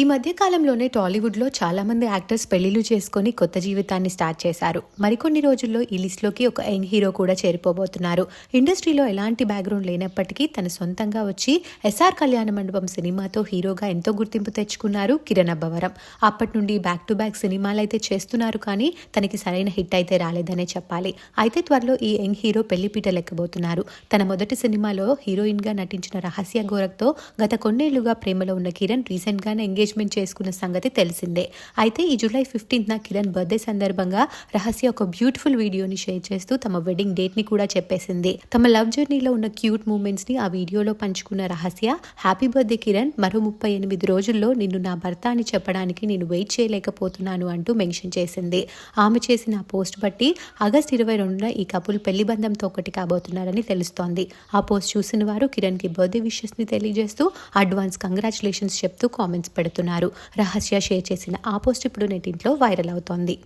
ఈ మధ్య కాలంలోనే టాలీవుడ్లో చాలా మంది యాక్టర్స్ పెళ్ళిళ్ళు చేసుకొని కొత్త జీవితాన్ని స్టార్ట్ చేశారు. మరికొన్ని రోజుల్లో ఈ లిస్ట్లోకి ఒక యంగ్ హీరో కూడా చేరిపోబోతున్నారు. ఇండస్ట్రీలో ఎలాంటి బ్యాక్గ్రౌండ్ లేనప్పటికీ తన సొంతంగా వచ్చి ఎస్ఆర్ కళ్యాణ మండపం సినిమాతో హీరోగా ఎంతో గుర్తింపు తెచ్చుకున్నారు కిరణ్ అబ్బవరం. అప్పటి నుండి బ్యాక్ టు బ్యాక్ సినిమాలు అయితే చేస్తున్నారు కానీ తనకి సరైన హిట్ అయితే రాలేదనే చెప్పాలి. అయితే త్వరలో ఈ యంగ్ హీరో పెళ్ళిపీట లెక్కబోతున్నారు. తన మొదటి సినిమాలో హీరోయిన్గా నటించిన రహస్య గోరఖ్తో గత కొన్నేళ్ళుగా ప్రేమలో ఉన్న కిరణ్ రీసెంట్గానే ఎంగేజ్ ఎంగేజ్మెంట్ చేసుకున్న సంగతి తెలిసిందే. అయితే ఈ జూలై ఫిఫ్టీన్త్ నా కిరణ్ బర్త్డే సందర్భంగా రహస్య ఒక బ్యూటిఫుల్ వీడియోని షేర్ చేస్తూ తమ వెడ్డింగ్ డేట్ని కూడా చెప్పేసింది. తమ లవ్ జర్నీలో ఉన్న క్యూట్ మూమెంట్స్ని ఆ వీడియోలో పంచుకున్న రహస్య హ్యాపీ బర్త్డే కిరణ్ మరో ముప్పై ఎనిమిది రోజుల్లో నిన్ను నా భర్త అని చెప్పడానికి నేను వెయిట్ చేయలేకపోతున్నాను అంటూ మెన్షన్ చేసింది. ఆమె చేసిన ఆ పోస్ట్ బట్టి ఆగస్ట్ ఇరవై రెండున ఈ కపుల్ పెళ్ళి బంధంతో ఒకటి కాబోతున్నారని తెలుస్తోంది. ఆ పోస్ట్ చూసిన వారు కిరణ్కి బర్త్డే విషెస్ని తెలియజేస్తూ అడ్వాన్స్ కంగ్రాచులేషన్స్ చెప్తూ కామెంట్స్ పెడుతున్నారు. రహస్య షేర్ చేసిన ఆ పోస్ట్ ఇప్పుడు నెటింట్లో వైరల్ అవుతోంది.